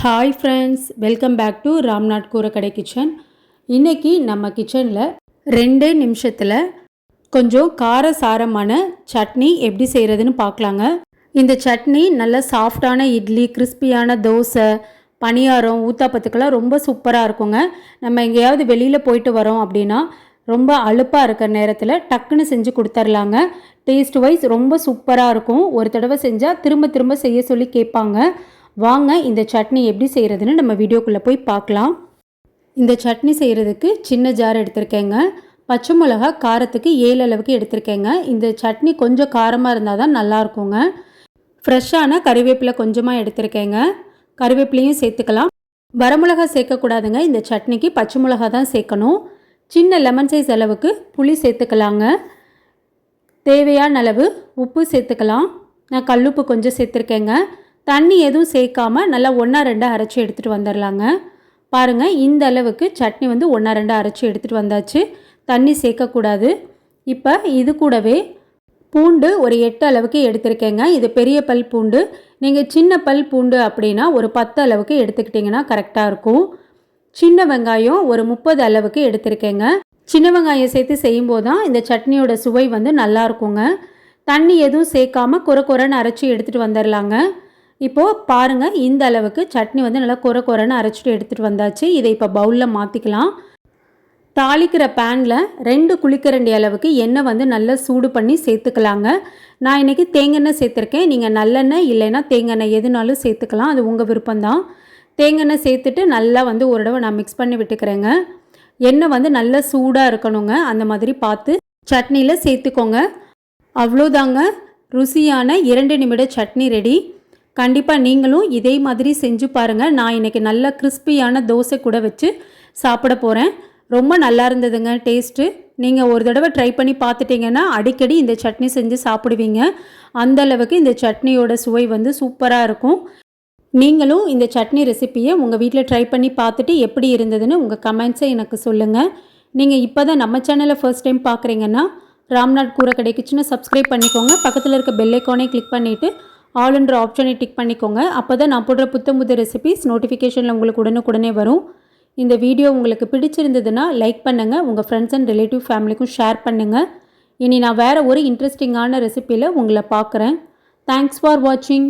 Hi friends welcome back to Ramnath Koorakadai kitchen இன்றைக்கி நம்ம கிச்சனில் ரெண்டே நிமிஷத்தில் கொஞ்சம் காரசாரமான சட்னி எப்படி செய்கிறதுன்னு பார்க்கலாங்க. இந்த சட்னி நல்ல சாஃப்டான இட்லி கிறிஸ்பியான தோசை பணியாரம் ஊத்தாப்பத்துக்கெல்லாம் ரொம்ப சூப்பராக இருக்குங்க. நம்ம எங்கேயாவது வெளியில் போயிட்டு வரோம் அப்படின்னா ரொம்ப அலுப்பாக இருக்கிற நேரத்தில் டக்குன்னு செஞ்சு கொடுத்துர்லாங்க. டேஸ்ட் வைஸ் ரொம்ப சூப்பராக இருக்கும். ஒரு தடவை செஞ்சால் திரும்ப திரும்ப செய்ய சொல்லி கேட்பாங்க. வாங்க இந்த சட்னி எப்படி செய்கிறதுன்னு நம்ம வீடியோக்குள்ளே போய் பார்க்கலாம். இந்த சட்னி செய்கிறதுக்கு சின்ன ஜார் எடுத்திருக்கேங்க. பச்சை மிளகா காரத்துக்கு ஏழு அளவுக்கு எடுத்திருக்கேங்க. இந்த சட்னி கொஞ்சம் காரமாக இருந்தால் தான் நல்லாயிருக்குங்க ஃப்ரெஷ்ஷான கறிவேப்பிலை கொஞ்சமாக எடுத்திருக்கேங்க. கறிவேப்பிலையும் சேர்த்துக்கலாம். வரமிளகா சேர்க்கக்கூடாதுங்க. இந்த சட்னிக்கு பச்சை மிளகா தான் சேர்க்கணும். சின்ன லெமன் சைஸ் அளவுக்கு புளி சேர்த்துக்கலாங்க. தேவையான அளவு உப்பு சேர்த்துக்கலாம். நான் கல்லுப்பு கொஞ்சம் சேர்த்துருக்கேங்க. தண்ணி எதுவும் சேர்க்காம நல்லா ஒன்றா ரெண்டாக அரைச்சி எடுத்துகிட்டு வந்துடலாங்க பாருங்கள் இந்த அளவுக்கு சட்னி வந்து ஒன்றா ரெண்டாக அரைச்சி எடுத்துகிட்டு வந்தாச்சு. தண்ணி சேர்க்கக்கூடாது. இப்போ இது கூடவே பூண்டு ஒரு எட்டு அளவுக்கு எடுத்திருக்கேங்க. இது பெரிய பல் பூண்டு. நீங்கள் சின்ன பல் பூண்டு அப்படின்னா ஒரு பத்து அளவுக்கு எடுத்துக்கிட்டிங்கன்னா கரெக்டாக இருக்கும். சின்ன வெங்காயம் ஒரு முப்பது அளவுக்கு எடுத்திருக்கேங்க. சின்ன வெங்காயம் சேர்த்து செய்யும்போது தான் இந்த சட்னியோட சுவை வந்து நல்லா இருக்குங்க. தண்ணி எதுவும் சேர்க்காம குறை குறைன்னு அரைச்சி எடுத்துகிட்டு வந்துடலாங்க இப்போது பாருங்கள் இந்த அளவுக்கு சட்னி வந்து நல்லா குறை குறைன்னு அரைச்சிட்டு எடுத்துகிட்டு வந்தாச்சு. இதை இப்போ பவுலில் மாற்றிக்கலாம் தாளிக்கிற பேனில் ரெண்டு குளிக்கரண்டி அளவுக்கு எண்ணெய் வந்து நல்லா சூடு பண்ணி சேர்த்துக்கலாங்க. நான் இன்றைக்கி தேங்காய் சேர்த்துருக்கேன். நீங்கள் நல்லெண்ணெய் இல்லைன்னா தேங்காய் எதுனாலும் சேர்த்துக்கலாம். அது உங்கள் விருப்பம்தான். தேங்காய் சேர்த்துட்டு நல்லா வந்து ஒரு தடவை நான் மிக்ஸ் பண்ணி விட்டுக்கிறேங்க. எண்ணெய் வந்து நல்லா சூடாக இருக்கணுங்க. அந்த மாதிரி பார்த்து சட்னியில் சேர்த்துக்கோங்க. அவ்வளோதாங்க ருசியான இரண்டு நிமிட சட்னி ரெடி கண்டிப்பாக நீங்களும் இதே மாதிரி செஞ்சு பாருங்கள் நான் இன்றைக்கி நல்ல கிறிஸ்பியான தோசை கூட வச்சு சாப்பிட போகிறேன் ரொம்ப நல்லா இருந்ததுங்க டேஸ்ட்டு. நீங்கள் ஒரு தடவை ட்ரை பண்ணி பார்த்துட்டிங்கன்னா அடிக்கடி இந்த சட்னி செஞ்சு சாப்பிடுவீங்க. அந்த அளவுக்கு இந்த சட்னியோட சுவை வந்து சூப்பராக இருக்கும். நீங்களும் இந்த சட்னி ரெசிப்பியை உங்கள் வீட்டில் ட்ரை பண்ணி பார்த்துட்டு எப்படி இருந்ததுன்னு உங்கள் கமெண்ட்ஸை எனக்கு சொல்லுங்கள் நீங்கள் இப்போ தான் நம்ம சேனலை ஃபர்ஸ்ட் டைம் பார்க்குறீங்கன்னா ராம்நாத் கூரை கிடைக்குச்சுன்னு சப்ஸ்கிரைப் பண்ணிக்கோங்க. பக்கத்தில் இருக்க பெல்லைக்கானே கிளிக் பண்ணிவிட்டு ஆளுன்ற ஆப்ஷனை டிக் பண்ணிக்கோங்க. அப்போ தான் நான் போடுற புத்த புது ரெசிபிஸ் நோட்டிஃபிகேஷனில் உங்களுக்கு உடனுக்குடனே வரும். இந்த வீடியோ உங்களுக்கு பிடிச்சிருந்ததுன்னா லைக் பண்ணுங்கள் உங்கள் ஃப்ரெண்ட்ஸ் அண்ட் ரிலேட்டிவ் ஃபேமிலிக்கும் ஷேர் பண்ணுங்கள் இனி நான் வேறு ஒரு இன்ட்ரெஸ்டிங்கான ரெசிப்பியில் உங்களை பார்க்குறேன். தேங்க்ஸ் ஃபார் வாட்சிங்